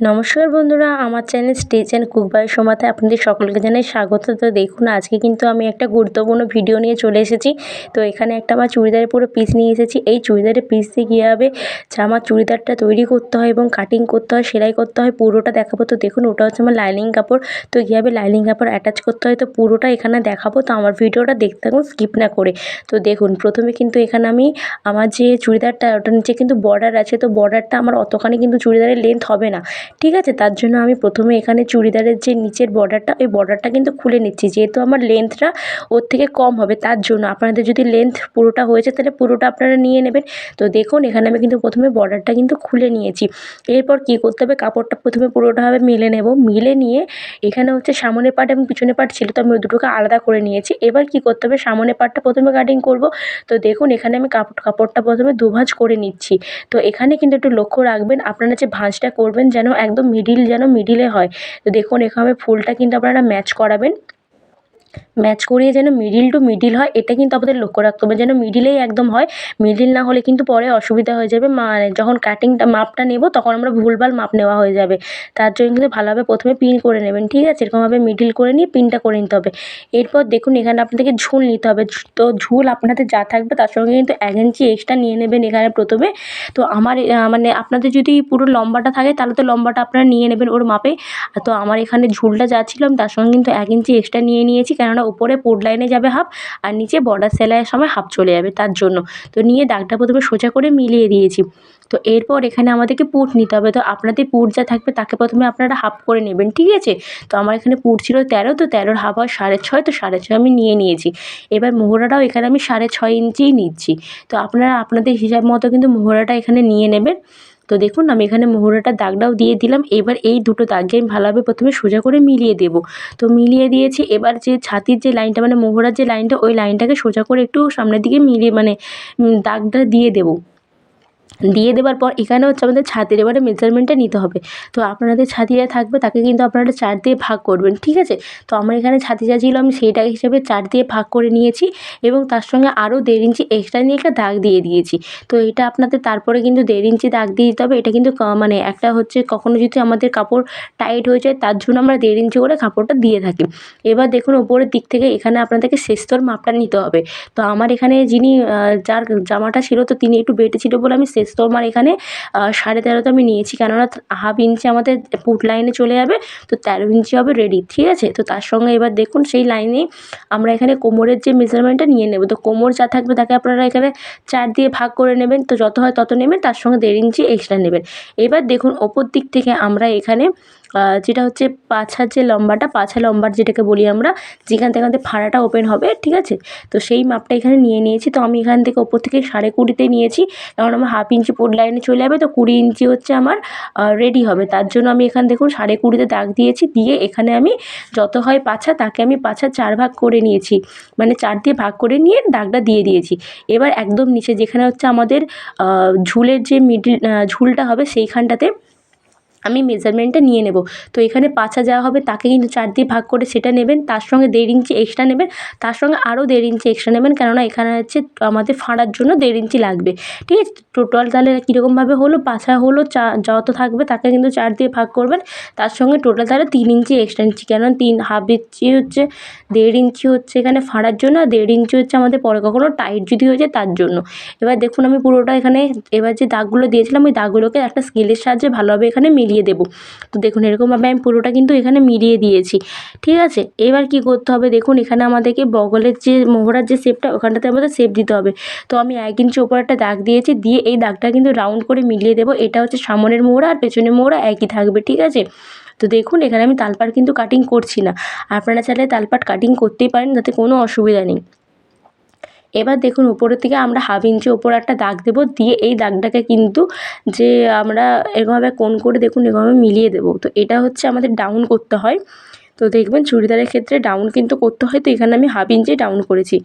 নমস্কার বন্ধুরা, আমার channel stage and cook by সোমাতে আপনাদের সকলকে জানাই স্বাগত। তো দেখুন, আজকে কিন্তু আমি একটা গুরুত্বপূর্ণ ভিডিও নিয়ে চলে এসেছি। তো এখানে একটা আমার চুড়িদারের পুরো পিস নিয়ে এসেছি। এই চুড়িদারের পিস দিয়ে কীভাবে জামার চুড়িদারটা তৈরি করতে হয় এবং কাটিং করতে হয়, সেলাই করতে হয়, পুরোটা দেখাবো। তো দেখুন, ওটা হচ্ছে আমার লাইনিং কাপড়। তো কীভাবে লাইনিং কাপড় অ্যাটাচ করতে হয়, তো পুরোটা এখানে দেখাবো। তো আমার ভিডিওটা দেখতে থাকুন স্কিপ না করে। তো দেখুন, প্রথমে কিন্তু এখানে আমি আমার যে চুড়িদারটা, ওটার নিচে কিন্তু বর্ডার আছে। তো বর্ডারটা আমার অতখানি কিন্তু চুড়িদারের লেন্থ হবে না। ঠিক আছে? তার জন্য আমি প্রথমে এখানে চুড়িদারের যে নিচের বর্ডারটা ওই বর্ডারটা কিন্তু খুলে নিচ্ছি। যেহেতু আমার লেন্থটা ওর থেকে কম হবে, তার জন্য আপনাদের যদি লেন্থ পুরোটা হয়েছে, তাহলে পুরোটা আপনারা নিয়ে নেবেন। তো দেখুন, এখানে আমি কিন্তু প্রথমে বর্ডারটা কিন্তু খুলে নিয়েছি। এরপর কী করতে হবে? কাপড়টা প্রথমে পুরোটাভাবে মিলে নেব। মিলে নিয়ে এখানে হচ্ছে সামনের পাট এবং পিছনে পার্ট ছিল, তো আমি ওই দুটোকে আলাদা করে নিয়েছি। এবার কী করতে হবে? সামনের পার্টটা প্রথমে কাটিং করব। তো দেখুন, এখানে আমি কাপড় কাপড়টা প্রথমে দুভাঁজ করে নিচ্ছি। তো এখানে কিন্তু একটু লক্ষ্য রাখবেন, আপনারা যে ভাঁজটা করবেন যেন একদম মিডিল যেন মিডিলে হয়। দেখুন এখানে ফুলটা কিন্তু আপনারা ম্যাচ করাবেন। ম্যাচ করিয়ে যেন মিডিল টু মিডিল হয়, এটা কিন্তু আপনাদের লক্ষ্য রাখতে হবে। যেন মিডিলেই একদম হয়, মিডিল না হলে কিন্তু পরে অসুবিধা হয়ে যাবে। মানে যখন কাটিংটা মাপটা নেব, তখন আমরা ভুলভাল মাপ নেওয়া হয়ে যাবে। তার জন্য কিন্তু ভালোভাবে প্রথমে পিন করে নেবেন, ঠিক আছে? এরকমভাবে মিডিল করে নিয়ে পিনটা করে নিতে হবে। এরপর দেখুন, এখানে আপনাদেরকে ঝুল নিতে হবে। তো ঝুল আপনাদের যা থাকবে, তার সঙ্গে কিন্তু এক ইঞ্চি এক্সট্রা নিয়ে নেবেন এখানে প্রথমে। তো আমার মানে আপনাদের যদি পুরো লম্বাটা থাকে, তাহলে তো লম্বাটা আপনারা নিয়ে নেবেন ওর মাপে। তো আমার এখানে ঝুলটা যা ছিল, আমি তার সঙ্গে কিন্তু এক ইঞ্চি এক্সট্রা নিয়ে নিয়েছি। কেননা উপরে পোর্ট লাইনে যাবে হাফ আর নিচে বর্ডার সেলাইয়ের সময় হাফ চলে যাবে তার জন্য। তো নিয়ে দাগটা প্রথমে সোজা করে মিলিয়ে দিয়েছি। তো এরপর এখানে আমাদেরকে পুট নিতে হবে। তো আপনাদের পুট যা থাকবে তাকে প্রথমে আপনারা হাফ করে নেবেন, ঠিক আছে? তো আমার এখানে পুট ছিল তেরো, তো তেরোর হাফ হয় সাড়ে ছয়, তো সাড়ে ছয় আমি নিয়ে নিয়েছি। এবার মোহরাটাও এখানে আমি সাড়ে ছয় ইঞ্চিই নিচ্ছি। তো আপনারা আপনাদের হিসাব মতো কিন্তু মোহরাটা এখানে নিয়ে নেবেন। তো দেখুন, আমি এখানে মোহরাটার দাগটাও দিয়ে দিলাম। এবার এই দুটো দাগকে আমি ভালোভাবে প্রথমে সোজা করে মিলিয়ে দেব। তো মিলিয়ে দিয়েছি, এবার যে ছাতির যে লাইনটা মানে মোহরার যে লাইনটা, ওই লাইনটাকে সোজা করে একটু সামনের দিকে মিলিয়ে মানে দাগটা দিয়ে দেবো। দিয়ে দেওয়ার পর এখানে হচ্ছে আমাদের ছাতির এবারে মেজারমেন্টটা নিতে হবে। তো আপনাদের ছাতি যা থাকবে তাকে কিন্তু আপনারা চার দিয়ে ভাগ করবেন, ঠিক আছে? তো আমার এখানে ছাতি যা ছিল আমি সেইটা হিসেবে চার দিয়ে ভাগ করে নিয়েছি এবং তার সঙ্গে আরও দেড় ইঞ্চি এক্সট্রা নিয়ে একটা দাগ দিয়ে দিয়েছি। তো এটা আপনাদের তারপরে কিন্তু দেড় ইঞ্চি দাগ দিয়ে দিতে হবে। এটা কিন্তু মানে একটা হচ্ছে কখনো যদি আমাদের কাপড় টাইট হয়ে যায় তার জন্য আমরা দেড় ইঞ্চি করে কাপড়টা দিয়ে থাকি। এবার দেখুন ওপরের দিক থেকে এখানে আপনাদেরকে শেষতর মাপটা নিতে হবে। তো আমার এখানে যিনি যার জামাটা ছিল তো তিনি একটু বেটে ছিল বলে আমি শেষ তো আমার এখানে সাড়ে তেরোতে আমি নিয়েছি। কেননা হাফ ইঞ্চি আমাদের পুট লাইনে চলে যাবে, তো তেরো ইঞ্চি হবে রেডি ঠিক আছে? তো তার সঙ্গে এবার দেখুন, সেই লাইনে আমরা এখানে কোমরের যে মেজারমেন্টটা নিয়ে নেব। তো কোমর যা থাকবে, তাকে আপনারা এখানে চার দিয়ে ভাগ করে নেবেন। তো যত হয় তত নেবেন, তার সঙ্গে দেড় ইঞ্চি এক্সট্রা নেবেন। এবার দেখুন, ওপর দিক থেকে আমরা এখানে যেটা হচ্ছে পাছার যে লম্বাটা, পাছা লম্বার যেটাকে বলি আমরা, যেখান থেকে আমাদের ফাড়াটা ওপেন হবে, ঠিক আছে? তো সেই মাপটা এখানে নিয়ে নিয়েছি। তো আমি এখান থেকে ওপর থেকে সাড়ে কুড়িতে নিয়েছি। কারণ আমার হাফ ইঞ্চি পোট লাইনে চলে যাবে, তো কুড়ি ইঞ্চি হচ্ছে আমার রেডি হবে। তার জন্য আমি এখান দেখুন সাড়ে কুড়িতে দাগ দিয়েছি। দিয়ে এখানে আমি যত হয় পাছা, তাকে আমি পাছা চার ভাগ করে নিয়েছি। মানে চার দিয়ে ভাগ করে নিয়ে দাগটা দিয়ে দিয়েছি। এবার একদম নিচে যেখানে হচ্ছে আমাদের ঝুলের যে মিডিল ঝুলটা হবে সেইখানটাতে আমি মেজারমেন্টটা নিয়ে নেব। তো এখানে পাছা যা হবে, তাকে কিন্তু চার দিয়ে ভাগ করে সেটা নেবেন, তার সঙ্গে দেড় ইঞ্চি এক্সট্রা নেবেন, তার সঙ্গে আরও দেড় ইঞ্চি এক্সট্রা নেবেন, কেননা এখানে হচ্ছে আমাদের ফাঁড়ার জন্য দেড় ইঞ্চি লাগবে। ঠিক আছে? টোটাল তাহলে কীরকমভাবে হলো? পাছা হলো, চা, যত থাকবে তাকে কিন্তু চার দিয়ে ভাগ করবেন, তার সঙ্গে টোটাল তাহলে তিন ইঞ্চি এক্সট্রা ইঞ্চি কেন তিন হাফ ইঞ্চি হচ্ছে, দেড় ইঞ্চি হচ্ছে এখানে ফাঁড়ার জন্য, আর দেড় ইঞ্চি হচ্ছে আমাদের পরে কখনো টাইট যদি হয়ে যায় তার জন্য। এবার দেখুন আমি পুরোটা এখানে, এবার যে দাগগুলো দিয়েছিলাম, ওই দাগগুলোকে একটা স্কেলের সাহায্যে ভালোভাবে এখানে মিলিয়ে দেবো। তো দেখুন এরকমভাবে আমি পুরোটা কিন্তু এখানে মিলিয়ে দিয়েছি। ঠিক আছে? এবার কি করতে হবে? দেখুন, এখানে আমাদেরকে বগলের যে মোহরার যে শেপটা, ওখানটাতে আমাদের শেপ দিতে হবে। তো আমি এক ইঞ্চি ওপর একটা দাগ দিয়েছি, দিয়ে এই দাগটা কিন্তু রাউন্ড করে মিলিয়ে দেবো। এটা হচ্ছে সামনের মোহরা আর পেছনের মোহরা একই থাকবে। ঠিক আছে? তো দেখুন, এখানে আমি তালপাট কিন্তু কাটিং করছি না। আপনারা চাইলে তালপাট কাটিং করতেই পারেন, তাতে কোনো অসুবিধা নেই। এবার দেখুন উপরের থেকে আমরা হাফ ইঞ্চি ওপর একটা দাগ দেবো, দিয়ে এই দাগটাকে কিন্তু যে আমরা এরকমভাবে কোণ করে দেখুন এরকমভাবে মিলিয়ে দেবো। তো এটা হচ্ছে আমাদের ডাউন করতে হয়। তো দেখবেন চুড়িদারের ক্ষেত্রে ডাউন কিন্তু করতে হয়, তো এখানে আমি হাফ ইঞ্চি ডাউন করেছি।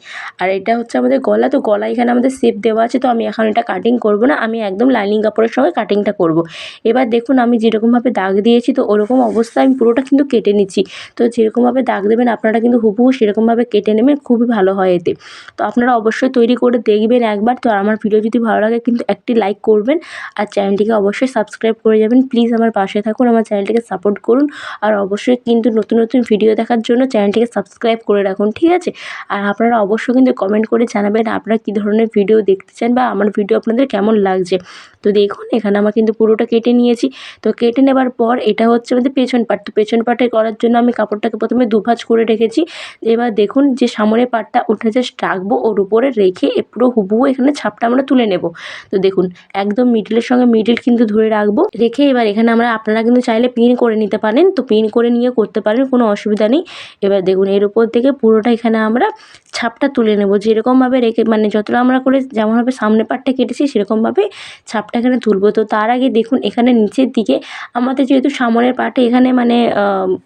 আর এটা হচ্ছে আমাদের গলা, তো গলা এখানে আমাদের শেপ দেওয়া আছে, তো আমি এখন এটা কাটিং করব না, আমি একদম লাইনিং কাপড়ের সঙ্গে কাটিংটা করব। এবার দেখুন আমি যেরকমভাবে দাগ দিয়েছি, তো ওরকম অবস্থায় আমি পুরোটা কিন্তু কেটে নিচ্ছি। তো যেরকমভাবে দাগ দেবেন, আপনারা কিন্তু হুবহু সেরকমভাবে কেটে নেবেন, খুবই ভালো হয় এতে। তো আপনারা অবশ্যই তৈরি করে দেখবেন একবার, তো আমার ভিডিও যদি ভালো লাগে কিন্তু একটি লাইক করবেন, আর চ্যানেলটিকে অবশ্যই সাবস্ক্রাইব করে যাবেন। প্লিজ আমার পাশে থাকুন, আমার চ্যানেলটিকে সাপোর্ট করুন, আর অবশ্যই কিন্তু নতুন নতুন ভিডিও দেখার জন্য চ্যানেলটিকে সাবস্ক্রাইব করে রাখুন, ঠিক আছে? আর আপনারা অবশ্যই কিন্তু কমেন্ট করে জানাবেন আপনারা কী ধরনের ভিডিও দেখতে চান বা আমার ভিডিও আপনাদের কেমন লাগছে। তো দেখুন, এখানে আমার কিন্তু পুরোটা কেটে নিয়েছি। তো কেটে নেবার পর এটা হচ্ছে আমাদের পেছন পাট। তো পেছন পাটে করার জন্য আমি কাপড়টাকে প্রথমে দুভাজ করে রেখেছি। এবার দেখুন যে সামনের পাটটা ওটা জাস্ট রাখব, ওর উপরে রেখে পুরো হুবহু এখানে ছাপটা আমরা তুলে নেব। তো দেখুন, একদম মিডিলের সঙ্গে মিডিল কিন্তু ধরে রাখব। রেখে এবার এখানে আমরা, আপনারা কিন্তু চাইলে পিন করে নিতে পারেন। তো পিন করে নিয়ে করতে পারেন। কোনো অসুবিধা নেই। এবার দেখুন এর উপর থেকে পুরোটা এখানে আমরা ছাপটা তুলে নেব। যেরকমভাবে রেখে মানে যতটা আমরা করে যেমনভাবে সামনে পাটটা কেটেছি, সেরকমভাবে ছাপটা এখানে তুলবো। তো তার আগে দেখুন, এখানে নিচের দিকে আমাদের যেহেতু সামনের পাটে এখানে মানে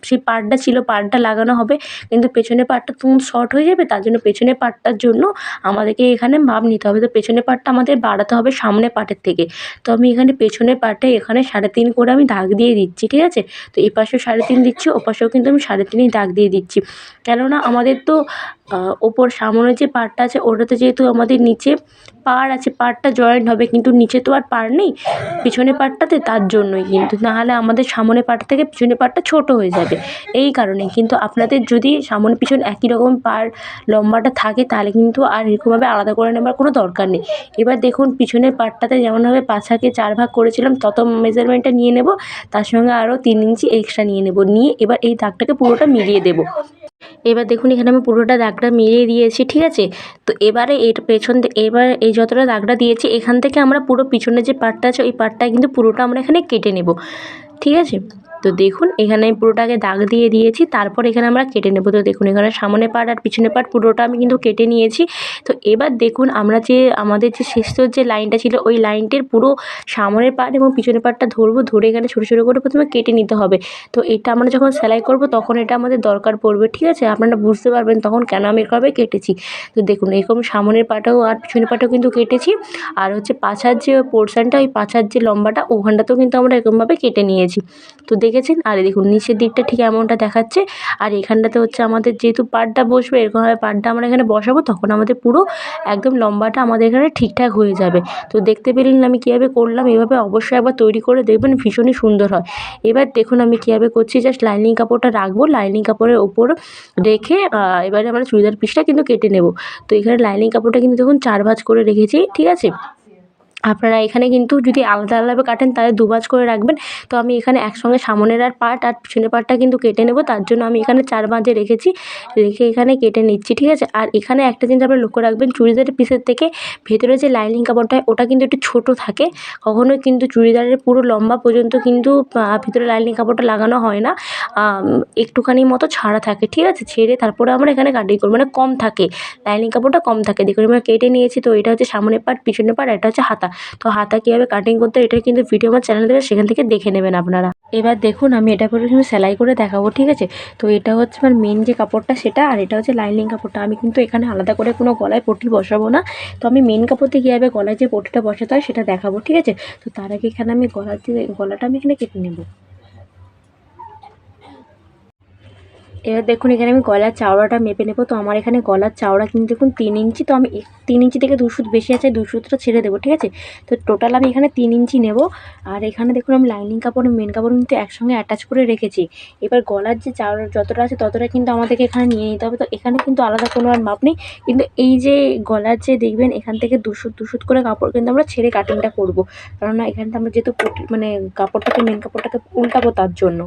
সেই পাড়টা ছিল পাড়টা লাগানো হবে। কিন্তু পেছনের পাটটা তখন শর্ট হয়ে যাবে, তার জন্য পেছনের পাটটার জন্য আমাদেরকে এখানে মাপ নিতে হবে। তো পেছনের পাটটা আমাদের বাড়াতে হবে সামনে পাটের থেকে। তো আমি এখানে পেছনের পাটে এখানে সাড়ে তিন করে আমি দাগ দিয়ে দিচ্ছি, ঠিক আছে? তো এই পাশেও সাড়ে তিন দিচ্ছি ও পাশেও কিন্তু আমি সাড়ে তিনই দাগ দিয়ে দিচ্ছি। কেননা আমাদের তো ওপর সামনের যে পার্টটা আছে, ওটাতে যেহেতু আমাদের নিচে পাড় আছে, পাড়টা জয়েন্ট হবে, কিন্তু নিচে তো আর পাড় নেই। পিছনের পার্টটাতে তার জন্যই কিন্তু, নাহলে আমাদের সামনের পার্ট থেকে পিছনের পার্টটা ছোটো হয়ে যাবে। এই কারণে কিন্তু আপনাদের যদি সামনে পিছন একই রকম পাড় লম্বাটা থাকে, তাহলে কিন্তু আর এরকমভাবে আলাদা করে নেবার কোনো দরকার নেই। এবার দেখুন, পিছনের পার্টটাতে যেমনভাবে পাছাকে চার ভাগ করেছিলাম, তত মেজারমেন্টটা নিয়ে নেব। তার সঙ্গে আরও তিন ইঞ্চি এক্সট্রা নিয়ে নেব। নিয়ে এবার এই দাগটাকে পুরোটা মিলিয়ে দেবো। এবার দেখুন, এখানে আমি পুরোটা দাগটা মিলিয়ে দিয়েছি, ঠিক আছে? তো এবারে এর পেছন এবার এই যতটা দাগটা দিয়েছি, এখান থেকে আমরা পুরো পিছনে যে পার্টটা আছে, ওই পার্টটা কিন্তু পুরোটা আমরা এখানে কেটে নেব, ঠিক আছে? তো দেখুন, এখানে আমি পুরোটাকে দাগ দিয়ে দিয়েছি, তারপর এখানে আমরা কেটে নেব। তো দেখুন, এখানে সামনে পাট আর পিছনে পাট পুরোটা আমি কিন্তু কেটে নিয়েছি। তো এবার দেখুন, আমরা যে, আমাদের যে শেষের যে লাইনটা ছিল, ওই লাইনটির পুরো সামনের পাট এবং পিছনের পাটটা ধরবো, ধরে এখানে ছোটো ছোটো করে প্রথমে কেটে নিতে হবে। তো এটা আমরা যখন সেলাই করব, তখন এটা আমাদের দরকার পড়বে, ঠিক আছে? আপনারা বুঝতে পারবেন তখন কেন আমি এরকমভাবে কেটেছি। তো দেখুন, এরকম সামনের পাটাও আর পিছনের পাটাও কিন্তু কেটেছি। আর হচ্ছে পাছার যে পোর্শানটা ওই পাছার যে লম্বাটা, ওখানটাতেও কিন্তু আমরা এরকমভাবে কেটে নিয়েছি। তো দেখেছেন? আর দেখুন, নিচের দিকটা ঠিক এমনটা দেখাচ্ছে। আর এখানটাতে হচ্ছে আমাদের যেহেতু পাড়টা বসবে, এরকমভাবে পাড়টা আমরা এখানে বসাবো, তখন আমাদের পুরো একদম লম্বাটা আমাদের এখানে ঠিকঠাক হয়ে যাবে। তো দেখতে পেলেন আমি কীভাবে করলাম, এভাবে অবশ্যই একবার তৈরি করে দেখবেন, ভীষণই সুন্দর হয়। এবার দেখুন আমি কীভাবে করছি জাস্ট লাইনিং কাপড়টা রাখব লাইনিং কাপড়ের ওপর রেখে এবারে আমরা চুড়িদার পিসটা কিন্তু কেটে নেব। তো এখানে লাইনিং কাপড়টা কিন্তু দেখুন চার ভাঁজ করে রেখেছি, ঠিক আছে? আপনারা এখানে কিন্তু যদি আলাদা আলাদাভাবে কাটেন, তাহলে দু ভাঁজ করে রাখবেন। তো আমি এখানে একসঙ্গে সামনের আর পার্ট আর পিছনের পার্টটা কিন্তু কেটে নেব। তার জন্য আমি এখানে চার ভাঁজে রেখেছি। রেখে এখানে কেটে নিচ্ছি, ঠিক আছে? আর এখানে একটা জিনিস আপনারা লক্ষ্য রাখবেন, চুড়িদারের পিসের থেকে ভেতরে যে লাইনিং কাপড়টা হয়, ওটা কিন্তু একটু ছোটো থাকে। কখনোই কিন্তু চুড়িদারের পুরো লম্বা পর্যন্ত কিন্তু ভিতরে লাইনিং কাপড়টা লাগানো হয় না। একটুখানি মতো ছাড়া থাকে, ঠিক আছে? ছেড়ে তারপরে আমরা এখানে কাটিং করব। মানে কম থাকে, লাইনিং কাপড়টা কম থাকে। দেখুন, আমরা কেটে নিয়েছি, তো এটা হচ্ছে সামনের পার্ট পিছনের পার্ট এটা হচ্ছে হাতা। তো হাতা কীভাবে কাটিং করতে এটা কিন্তু ভিডিও আমার চ্যানেল দেবে সেখান থেকে দেখে নেবেন আপনারা। এবার দেখুন, আমি এটা প্রথমে সেলাই করে দেখাবো, ঠিক আছে? তো এটা হচ্ছে আমার মেন যে কাপড়টা সেটা, আর এটা হচ্ছে লাইনিং কাপড়টা। আমি কিন্তু এখানে আলাদা করে কোনো গলায় পটি বসাবো না। তো আমি মেন কাপড়তে কীভাবে গলায় যে পটিটা বসাতে হয় সেটা দেখাবো, ঠিক আছে? তো তার আগে এখানে আমি গলার যে গলাটা আমি এখানে কেটে নেব। এবার দেখুন, এখানে আমি গলার চাওড়াটা মেপে নেব। তো আমার এখানে গলার চাওড়া কিন্তু দেখুন, তিন ইঞ্চি। তো আমি তিন ইঞ্চি থেকে দু সুত বেশি আছে, দু সুতটা ছেড়ে দেবো, ঠিক আছে? তো টোটাল আমি এখানে তিন ইঞ্চি নেব। আর এখানে দেখুন, আমি লাইনিং কাপড় মেন কাপড় কিন্তু একসঙ্গে অ্যাটাচ করে রেখেছি। এবার গলার যে চাওড়া যতটা আছে, ততটা কিন্তু আমাদেরকে এখানে নিয়ে নিতে হবে। তো এখানে কিন্তু আলাদা কোনো আর মাপ নেই। কিন্তু এই যে গলার যে দেখবেন, এখান থেকে দুশুত দুশুত করে কাপড় কিন্তু আমরা ছেড়ে কাটিংটা করব। কেননা এখানটা আমরা যেহেতু মানে কাপড়টাকে মেন কাপড়টাকে উল্টাবো তার জন্য।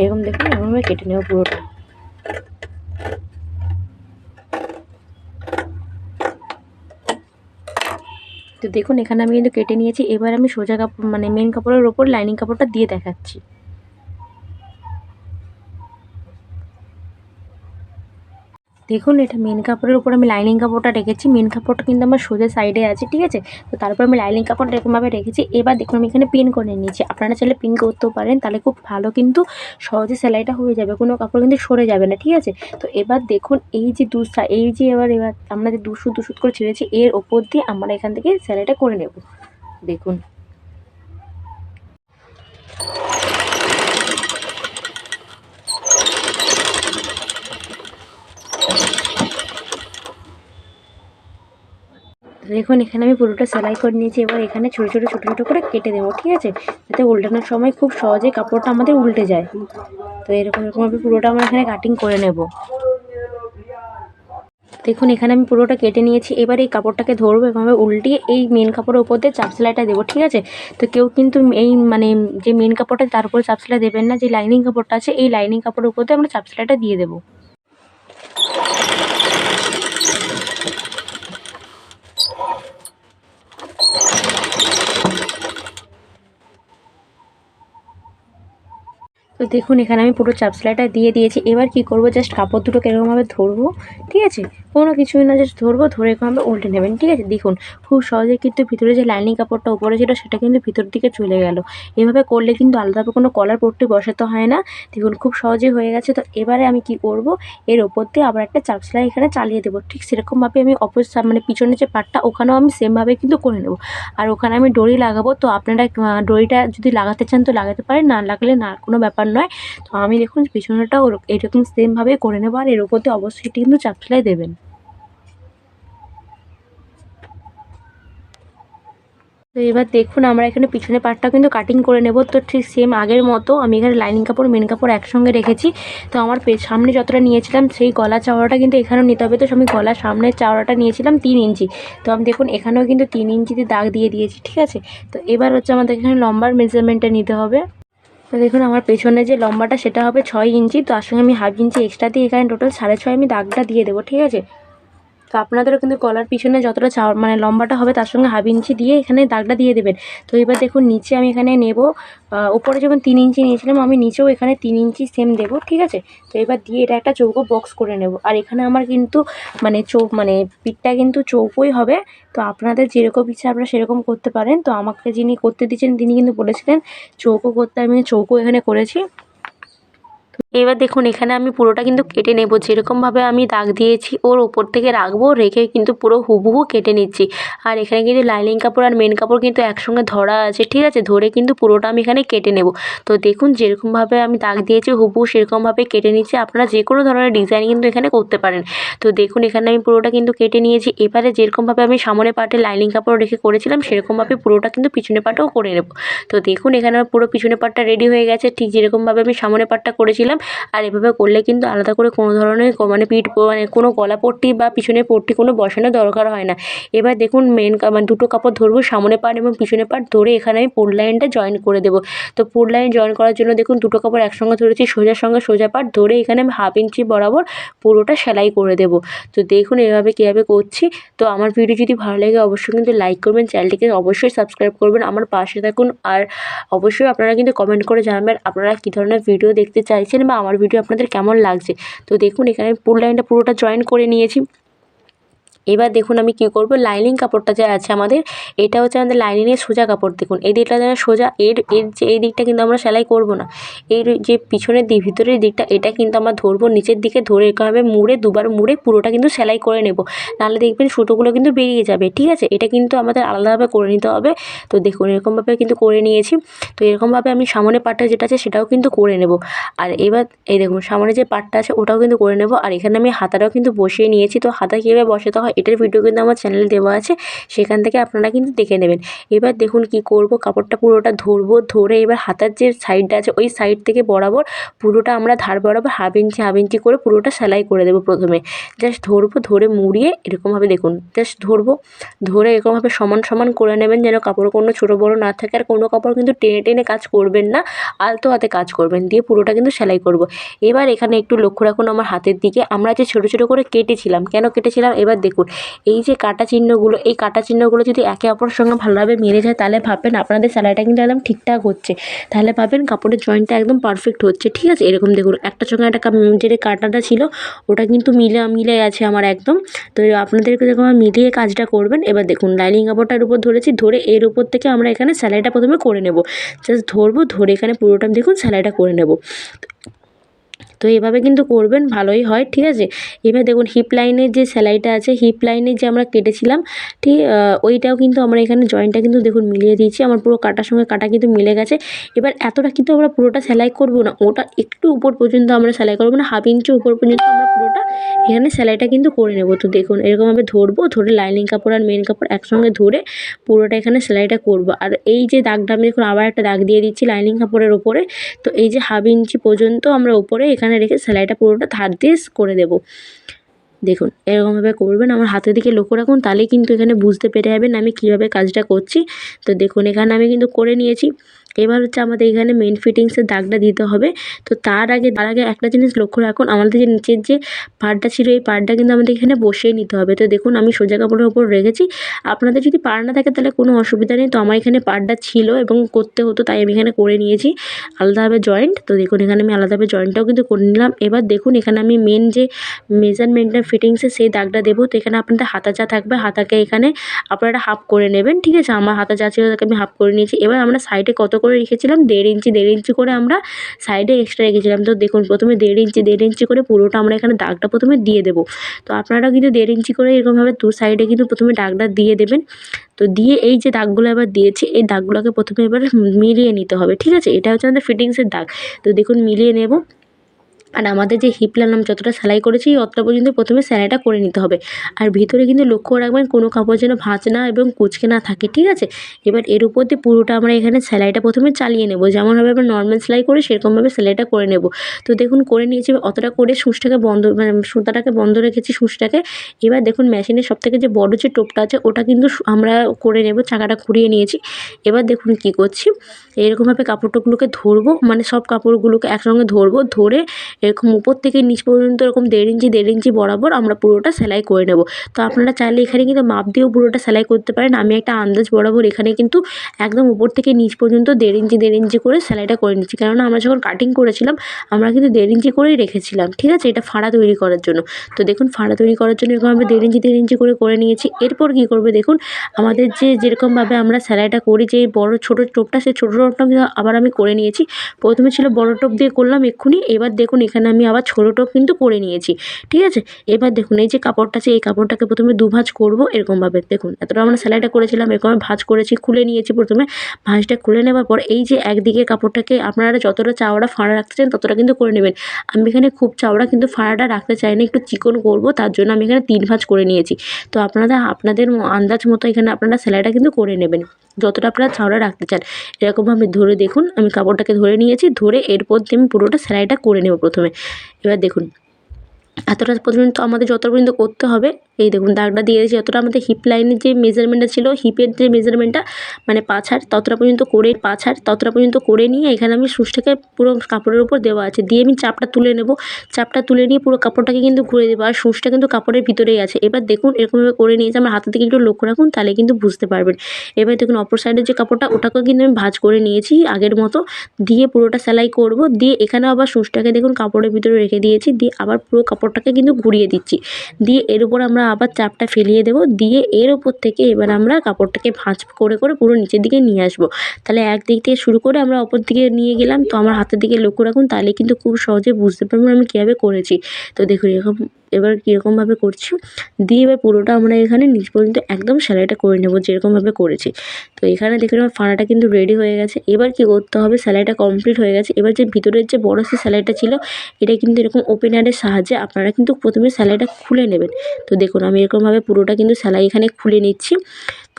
এরকম দেখুন, এরকমভাবে কেটে নেব পুরোটা। তো দেখুন, এখানে আমি কিন্তু কেটে নিয়েছি। এবার আমি সোজা কাপড় মানে মেন কাপড়ের ওপর লাইনিং কাপড়টা দিয়ে দেখাচ্ছি। দেখুন, এটা মেন কাপড়ের উপর আমি লাইনিং কাপড়টা রেখেছি। মেন কাপড়টা কিন্তু আমার সোজা সাইডে আছে, ঠিক আছে? তো তারপর আমি লাইনিং কাপড়টা এরকমভাবে রেখেছি। এবার দেখুন, আমি এখানে পিন করে নিয়েছি। আপনারা চাইলে পিন করতেও পারেন, তাহলে খুব ভালো কিন্তু সহজে সেলাইটা হয়ে যাবে। কোনো কাপড় কিন্তু সরে যাবে না, ঠিক আছে? তো এবার দেখুন, এই যে দু সা- এই যে এবার এবার আমরা যে দুশো দুশুদ করে ছেড়েছি, এর ওপর দিয়ে আমরা এখান থেকে সেলাইটা করে নেব। দেখুন। দেখুন, এখানে আমি পুরোটা সেলাই করে নিয়েছি। এবার এখানে ছোটো ছোটো ছোটো ছোটো করে কেটে দেবো, ঠিক আছে? যাতে উল্টানোর সময় খুব সহজেই কাপড়টা আমাদের উল্টে যায়। তো এরকম, এরকমভাবে পুরোটা আমরা এখানে কাটিং করে নেব। দেখুন, এখানে আমি পুরোটা কেটে নিয়েছি। এবার এই কাপড়টাকে ধরবো এভাবে উল্টিয়ে এই মেন কাপড়ের উপর দিয়ে চাপ সেলাইটা দেবো, ঠিক আছে? তো কেউ কিন্তু এই মানে যে মেন কাপড়টা, তার উপরে চাপ সেলাই দেবেন না, যে লাইনিং কাপড়টা আছে, এই লাইনিং কাপড়ের উপর দিয়ে আমরা চাপ সেলাইটা দিয়ে দেবো। তো দেখুন, এখানে আমি পুরো চাপ সেলাইটা দিয়ে দিয়েছি। এবার কি করব? জাস্ট কাপড় দুটোকে এরকমভাবে ধরবো, ঠিক আছে? কোনো কিছুই না জাস্ট ধরবো, ধরে এরকমভাবে উল্টে নেবেন, ঠিক আছে? দেখুন, খুব সহজে কিন্তু ভিতরে যে লাইনিং কাপড়টা উপরে ছিল, সেটা কিন্তু ভিতর দিকে চলে গেল। এভাবে করলে কিন্তু আলাদাভাবে কোনো কলার পট্টি বসাতে হয় না। দেখুন, খুব সহজেই হয়ে গেছে। তো এবারে আমি কি করব? এর ওপর দিয়ে আবার একটা চাপ সেলাই এখানে চালিয়ে দেবো। ঠিক সেরকমভাবে আমি অপর সা- মানে পিছনে যে পাটটা ওখানেও আমি সেমভাবে কিন্তু করে নেব। আর ওখানে আমি ডরি লাগাবো। তো আপনারা ডরিটা যদি লাগাতে চান, তো লাগাতে পারেন। না লাগলে না, কোনো ব্যাপার নয়। তো আমি দেখুন পিছনেটাও এরকম সেমভাবে করে নেব। আর এর ওপর দিয়ে অবশ্যই কিন্তু চাপ সেলাই দেবেন। তো এবার দেখুন, আমরা এখানে পিছনে পার্টটা কিন্তু কাটিং করে নেব। তো ঠিক সেম আগের মতো আমি এখানে লাইনিং কাপড় মেন কাপড় একসঙ্গে রেখেছি। তো আমার সামনে যতটা নিয়েছিলাম, সেই গলা চাওড়াটা কিন্তু এখানেও নিতে হবে। তো আমি গলার সামনের চাওড়াটা নিয়েছিলাম তিন ইঞ্চি। তো আমি দেখুন, এখানেও কিন্তু তিন ইঞ্চিতে দাগ দিয়ে দিয়েছি, ঠিক আছে? তো এবার হচ্ছে আমাদের এখানে লম্বার মেজারমেন্টটা নিতে হবে। তো দেখুন, আমার পেছনে যে লম্বাটা সেটা হবে ছয় ইঞ্চি। তো তার সঙ্গে আমি হাফ ইঞ্চি এক্সট্রা দিয়ে এখানে টোটাল সাড়ে ছয় আমি দাগটা দিয়ে দেবো, ঠিক আছে? তো আপনাদেরও কিন্তু গলার পিছনে যতটা চাও মানে লম্বাটা হবে তার সঙ্গে হাফ ইঞ্চি দিয়ে এখানে দাগটা দিয়ে দেবেন। তো এবার দেখুন, নিচে আমি এখানে নেব উপরে যেমন তিন ইঞ্চি নিয়েছিলাম, আমি নিচেও এখানে তিন ইঞ্চি সেম দেবো, ঠিক আছে? তো এবার দিয়ে এটা একটা চৌকো বক্স করে নেব। আর এখানে আমার কিন্তু মানে চৌ মানে পিঠটা কিন্তু চৌকোই হবে। তো আপনাদের যেরকম ইচ্ছা আপনারা সেরকম করতে পারেন। তো আমাকে যিনি করতে দিয়েছেন, তিনি কিন্তু বলেছিলেন, চৌকো করতে আমি চৌকো এখানে করেছি। এবার দেখুন, এখানে আমি পুরোটা কিন্তু কেটে নেব। যেরকমভাবে আমি দাগ দিয়েছি, ওর ওপর থেকে রাখব, রেখে কিন্তু পুরো হুবহু কেটে নিচ্ছি। আর এখানে কিন্তু লাইনিং কাপড় আর মেন কাপড় কিন্তু একসঙ্গে ধরা আছে, ঠিক আছে? ধরে কিন্তু পুরোটা আমি এখানে কেটে নেব। তো দেখুন, যেরকমভাবে আমি দাগ দিয়েছি, হুবহু সেরকমভাবে কেটে নিচ্ছি। আপনারা যে কোনো ধরনের ডিজাইন কিন্তু এখানে করতে পারেন। তো দেখুন, এখানে আমি পুরোটা কিন্তু কেটে নিয়েছি। এবারে যেরকমভাবে আমি সামনে পাটে লাইনিং কাপড় রেখে করেছিলাম, সেরকমভাবে পুরোটা কিন্তু পিছনে পাটেও করে নেব। তো দেখুন, এখানে পুরো পিছনে পাটটা রেডি হয়ে গেছে। ঠিক যেরকমভাবে আমি সামনে পাটটা করেছিলাম আর এভাবে করলে কিন্তু আলাদা করে কোনো ধরনের মানে পিঠ মানে কোনো গলা পট্টি বা পিছনে পট্টি কোনো বসানোর দরকার হয় না। এবার দেখুন মেন মানে দুটো কাপড় ধরবো, সামনে পাট এবং পিছনে পাট ধরে এখানে আমি পোর লাইনটা জয়েন করে দেবো। তো পোর লাইন জয়েন করার জন্য দেখুন দুটো কাপড় একসঙ্গে ধরেছি সোজার সঙ্গে সোজা পাট ধরে এখানে আমি হাফ ইঞ্চি বরাবর পুরোটা সেলাই করে দেবো। তো দেখুন এভাবে কীভাবে করছি। তো আমার ভিডিও যদি ভালো লাগে অবশ্যই কিন্তু লাইক করবেন চ্যানেলটিকে অবশ্যই সাবস্ক্রাইব করবেন। আমার পাশে থাকুন আর অবশ্যই আপনারা কিন্তু কমেন্ট করে জানাবেন আপনারা কী ধরনের ভিডিও দেখতে চাইছেন বা আমার ভিডিও আপনাদের কেমন লাগছে? তো দেখুন, এখানে পুল লাইনটা পুরোটা জয়েন করে নিয়েছি। এবার দেখুন আমি কী করব? লাইনিং কাপড়টা যে আছে আমাদের, এটা হচ্ছে আমাদের লাইনিংয়ের সোজা কাপড়। দেখুন, এই দিকটা যেন সোজা, এর এর যে, এই দিকটা কিন্তু আমরা সেলাই করব না। এর যে পিছনের দিক ভিতরের দিকটা, এটা কিন্তু আমরা ধরবো, নিচের দিকে ধরে এরকমভাবে মুড়ে, দুবার মুড়ে পুরোটা কিন্তু সেলাই করে নেব। নাহলে দেখবেন সুতোগুলো কিন্তু বেরিয়ে যাবে, ঠিক আছে? এটা কিন্তু আমাদের আলাদাভাবে করে নিতে হবে। তো দেখুন, এরকমভাবে কিন্তু করে নিয়েছি। তো এরকমভাবে আমি সামনে পাটটা যেটা আছে, সেটাও কিন্তু করে নেব। আর এবার, এই দেখুন, সামনে যে পাটটা আছে, ওটাও কিন্তু করে নেব। আর এখানে আমি হাতাটাও কিন্তু বসিয়ে নিয়েছি। তো হাতা কীভাবে বসাতে হয় এটার ভিডিও কিন্তু আমার চ্যানেলে দেওয়া আছে, সেখান থেকে আপনারা কিন্তু দেখে নেবেন। এবার দেখুন কি করব, কাপড়টা পুরোটা ধরবো, ধরে এবার হাতার যে সাইডটা আছে, ওই সাইড থেকে বরাবর পুরোটা আমরা ধার বরাবর হাফ ইঞ্চি হাফ ইঞ্চি করে পুরোটা সেলাই করে দেবো প্রথমে। জাস্ট ধরবো, ধরে মুড়িয়ে এরকমভাবে দেখুন জাস্ট ধরবো, ধরে এরকমভাবে সমান সমান করে নেবেন যেন কাপড় কোনো ছোটো বড়ো না থাকে, আর কোনো কাপড় কিন্তু টেনে টেনে কাজ করবেন না, আলতো হাতে কাজ করবেন, দিয়ে পুরোটা কিন্তু সেলাই করব। এবার এখানে একটু লক্ষ্য রাখুন আমার হাতের দিকে, আমরা যে ছোটো ছোটো করে কেটেছিলাম, কেন কেটেছিলাম? এবার দেখুন দেখুন এই যে কাটা চিহ্নগুলো, এই কাটা চিহ্নগুলো যদি একে অপরের সঙ্গে ভালোভাবে মিলে যায়, তাহলে ভাববেন আপনাদের সেলাইটা কিন্তু একদম ঠিকঠাক হচ্ছে। তাহলে ভাববেন কাপড়ের জয়েন্টটা একদম পারফেক্ট হচ্ছে। ঠিক আছে, এরকম দেখুন, একটা সঙ্গে একটা যেটা কাটাটা ছিল, ওটা কিন্তু মিলে মিলে আছে আমার একদম। তো আপনাদেরকে যখন মিলিয়ে কাজটা করবেন। এবার দেখুন লাইনিং কাপড়টার উপর ধরেছি, ধরে এর উপর থেকে আমরা এখানে সেলাইটা প্রথমে করে নেব। জাস্ট ধরবো, ধরে এখানে পুরোটা দেখুন সেলাইটা করে নেব। তো এভাবে কিন্তু করবেন, ভালোই হয়, ঠিক আছে? এবার দেখুন হিপ লাইনের যে সেলাইটা আছে হিপ লাইনের যে আমরা কেটেছিলাম, ঠিক ওইটাও কিন্তু আমরা এখানে জয়েন্টটা কিন্তু দেখুন মিলিয়ে দিয়েছি, আমার পুরো কাটার সঙ্গে কাটা কিন্তু মিলে গেছে। এবার এতটা কিন্তু আমরা পুরোটা সেলাই করব না, ওটা একটু উপর পর্যন্ত আমরা সেলাই করব না হাফ ইঞ্চি উপর পর্যন্ত আমরা পুরোটা এখানে সেলাইটা কিন্তু করে নেব। তো দেখুন, এরকমভাবে ধরবো, ধরে লাইনিং কাপড় আর মেন কাপড় একসঙ্গে ধরে পুরোটা এখানে সেলাইটা করব। আর এই যে দাগটা আমি দেখুন আবার একটা দাগ দিয়ে দিচ্ছি লাইনিং কাপড়ের ওপরে তো এই যে হাফ ইঞ্চি পর্যন্ত আমরা উপরে এখানে রেখে সেলাইটা পুরোটা ধার দিয়ে করে দেব। দেখুন, এরকমভাবে করবেন। আমার হাতের দিকে লক্ষ্য রাখুন, তাহলেই কিন্তু এখানে বুঝতে পেরে যাবেন আমি কীভাবে কাজটা করছি। তো দেখুন, এখানে আমি কিন্তু করে নিয়েছি। এবার হচ্ছে আমাদের এখানে মেন ফিটিংসের দাগটা দিতে হবে। তো তার আগে তার আগে একটা জিনিস লক্ষ্য রাখুন, আমাদের যে নিচের যে পাড়টা ছিল, এই পাড়টা কিন্তু আমাদের এখানে বসিয়ে নিতে হবে। তো দেখুন, আমি সোজা কাপড়ের ওপর রেখেছি। আপনাদের যদি পাড় না থাকে, তাহলে কোনো অসুবিধা নেই। তো আমার এখানে পাড়টা ছিল এবং করতে হতো, তাই আমি এখানে করে নিয়েছি। আলাদাভাবে জয়েন্ট তো দেখুন, এখানে আমি আলাদাভাবে জয়েন্টটাও কিন্তু করে নিলাম। এবার দেখুন, এখানে আমি মেন যে মেজারমেন্টের ফিটিংসে সেই দাগটা দেবো। তো এখানে আপনাদের হাতা যা থাকবে। হাতাকে এখানে আপনারা হাফ করে নেবেন, ঠিক আছে? আমার হাতা যা ছিল, তাকে আমি হাফ করে নিয়েছি। এবার আমরা সাইডে কত করে রেখেছিলাম, দেড় ইঞ্চি দেড় ইঞ্চি করে আমরা সাইডে এক্সট্রা রেখেছিলাম। তো দেখুন, প্রথমে দেড় ইঞ্চি দেড় ইঞ্চি করে পুরোটা আমরা এখানে দাগটা প্রথমে দিয়ে দেবো। তো আপনারা কিন্তু দেড় ইঞ্চি করে এরকমভাবে দু সাইডে কিন্তু প্রথমে দাগটা দিয়ে দেবেন। তো দিয়ে এই যে দাগগুলো এবার দিয়েছি, এই দাগগুলোকে প্রথমে এবার মিলিয়ে নিতে হবে, ঠিক আছে? এটা হচ্ছে আমাদের ফিটিংসের দাগ। তো দেখুন, মিলিয়ে নেব। আর আমাদের যে হিপ লাইন যতটা সেলাই করেছি অতটা পর্যন্ত প্রথমে সেলাইটা করে নিতে হবে। আর ভিতরে কিন্তু লক্ষ্য রাখবেন, কোনো কাপড় যেন ভাঁজ না এবং কুচকে না থাকে, ঠিক আছে? এবার এর উপর দিয়ে পুরোটা আমরা এখানে সেলাইটা প্রথমে চালিয়ে নেব। যেমনভাবে আমরা নর্মাল সেলাই করি সেরকমভাবে সেলাইটা করে নেব। তো দেখুন, করে নিয়েছি, অতটা করে সূচটাকে বন্ধ মানে সুতাটাকে বন্ধ রেখেছি সূচটাকে। এবার দেখুন, মেশিনের সবথেকে যে বড় যে টোপটা আছে, ওটা কিন্তু আমরা করে নেব, চাকাটা ঘুরিয়ে নিয়েছি। এবার দেখুন কী করছি। এরকমভাবে কাপড়টাগুলোকে ধরবো মানে সব কাপড়গুলোকে একসঙ্গে ধরবো, ধরে এরকম উপর থেকে নিচ পর্যন্ত এরকম দেড় ইঞ্চি দেড় ইঞ্চি বরাবর আমরা পুরোটা সেলাই করে নেব। তো আপনারা চাইলে এখানে কিন্তু মাপ দিয়েও পুরোটা সেলাই করতে পারেন। আমি একটা আন্দাজ বরাবর এখানে কিন্তু একদম উপর থেকে নিচ পর্যন্ত দেড় ইঞ্চি দেড় ইঞ্চি করে সেলাইটা করে নিচ্ছি। কেননা আমরা যখন কাটিং করেছিলাম, আমরা কিন্তু দেড় ইঞ্চি করেই রেখেছিলাম, ঠিক আছে? এটা ফাড়া তৈরি করার জন্য। তো দেখুন, ফাড়া তৈরি করার জন্য এরকম আমরা দেড় ইঞ্চি দেড় ইঞ্চি করে করে নিয়েছি। এরপর কী করবে দেখুন, আমাদের যে যেরকমভাবে আমরা সেলাইটা করি, যে বড় ছোটো টোপটা সেই ছোটো টোপটা আবার আমি করে নিয়েছি। প্রথমে ছিল বড় টোপ দিয়ে করলাম এক্ষুনি। এবার দেখুন এখানে আমি আবার ছোটোটো কিন্তু করে নিয়েছি, ঠিক আছে? এবার দেখুন, এই যে কাপড়টা আছে, এই কাপড়টাকে প্রথমে দু ভাঁজ করব এরকমভাবে। দেখুন, এতটা আমরা সেলাইটা করেছিলাম এরকম ভাঁজ করেছি, খুলে নিয়েছি প্রথমে। ভাঁজটা খুলে নেওয়ার পর এই যে একদিকে কাপড়টাকে আপনারা যতটা চাওড়া ফাঁড়া রাখতে চান, ততটা কিন্তু করে নেবেন। আমি এখানে খুব চাওড়া কিন্তু ফাঁড়াটা রাখতে চাই না, একটু চিকন করব, তার জন্য আমি এখানে তিন ভাঁজ করে নিয়েছি। তো আপনারা, আপনাদের আন্দাজ মতো এখানে আপনারা সেলাইটা কিন্তু করে নেবেন, যতটা আপনারা চাওড়া রাখতে চান। এরকমভাবে ধরে দেখুন, আমি কাপড়টাকে ধরে নিয়েছি, ধরে এরপর দিয়ে আমি পুরোটা সেলাইটা করে নেব প্রথমে। এবার দেখুন এতটা পর্যন্ত আমাদের যতটা পর্যন্ত করতে হবে এই দেখুন, দাগটা দিয়ে দিয়েছি। যতটা আমাদের হিপ লাইনের যে মেজারমেন্টটা ছিল হিপের যে মেজারমেন্টটা মানে হাত, ততটা পর্যন্ত করে হাত, ততটা পর্যন্ত করে নিয়ে এখানে আমি সুচটাকে পুরো কাপড়ের উপর দেওয়া আছে। দিয়ে আমি চাপটা তুলে নেব। চাপটা তুলে নিয়ে পুরো কাপড়টাকে কিন্তু ঘুরে দেবো আর সুচটা কিন্তু কাপড়ের ভিতরেই আছে। এবার দেখুন, এরকমভাবে করে নিয়েছি। আমার হাতের দিকে একটু লক্ষ্য রাখুন, তাহলে কিন্তু বুঝতে পারবেন। এবার দেখুন অপর সাইডের যে কাপড়টা, ওটাকেও কিন্তু আমি ভাজ করে নিয়েছি আগের মতো। দিয়ে পুরোটা সেলাই করব। দিয়ে এখানে আবার সুচটাকে দেখুন, কাপড়ের ভিতরে রেখে দিয়েছি। দিয়ে আবার পুরো কাপড়টাকে কিন্তু ঘুরিয়ে দিচ্ছি। দিয়ে এর উপর আমরা আবার চাপটা ফেলিয়ে দেবো। দিয়ে এর ওপর থেকে এবার আমরা কাপড়টাকে ভাঁজ করে করে পুরো নিচের দিকে নিয়ে আসব। তাহলে একদিক থেকে শুরু করে আমরা অপর দিকে নিয়ে গেলাম। তো আমার হাতের দিকে লক্ষ্য রাখুন, তাহলে কিন্তু খুব সহজে বুঝতে পারবেন আমি কীভাবে করেছি। তো দেখুন, এরকম এবার কীরকমভাবে করছি? দিয়ে এবার পুরোটা আমরা এখানে নিচ পর্যন্ত একদম সেলাইটা করে নেব যেরকমভাবে করেছি। তো এখানে দেখুন আমার ফাড়াটা কিন্তু রেডি হয়ে গেছে। এবার কি করতে হবে? সেলাইটা কমপ্লিট হয়ে গেছে। এবার যে ভিতরের যে বড় সে স্যালাইটা ছিল, এটা কিন্তু এরকম ওপেনারের সাহায্যে আপনারা কিন্তু প্রথমে স্যালাইটা খুলে নেবেন। তো দেখুন, আমি এরকমভাবে পুরোটা কিন্তু স্যালাই এখানে খুলে নিচ্ছি।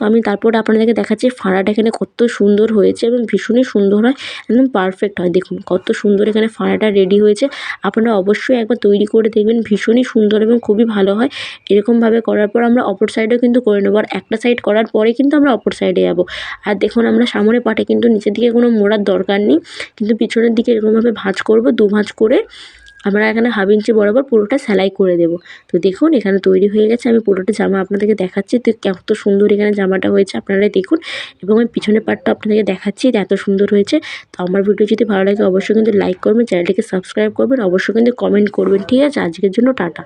তো আমি তারপর আপনাদেরকে দেখাচ্ছি ফাঁড়াটা এখানে কত সুন্দর হয়েছে এবং ভীষণই সুন্দর হয়, একদম পারফেক্ট হয়। দেখুন কত সুন্দর এখানে ফাঁড়াটা রেডি হয়েছে। আপনারা অবশ্যই একবার তৈরি করে দেখবেন, ভীষণই সুন্দর এবং খুবই ভালো হয়। এরকমভাবে করার পর আমরা অপর সাইডেও কিন্তু করে নেব। আর একটা সাইড করার পরে কিন্তু আমরা অপর সাইডে যাব। আর দেখুন আমরা সামনে পাটে কিন্তু নিচের দিকে কোনো মোড়ার দরকার নেই। কিন্তু পিছনের দিকে এরকমভাবে ভাঁজ করব দু ভাঁজ করে আমরা এখানে হাফ ইঞ্চি বরাবর পুরোটা সেলাই করে দেব। তো দেখুন, এখানে তৈরি হয়ে গেছে। আমি পুরোটা জামা আপনাদেরকে দেখাচ্ছি তো কত সুন্দর এখানে জামাটা হয়েছে। আপনারাই দেখুন এবং আমি পিছনের পার্টটা আপনাদেরকে দেখাচ্ছি এত সুন্দর হয়েছে। তো আমার ভিডিও যদি ভালো লাগে, অবশ্যই কিন্তু লাইক করবেন চ্যানেলটিকে সাবস্ক্রাইব করবেন, অবশ্যই কিন্তু কমেন্ট করবেন। ঠিক আছে, আজকের জন্য টাটা।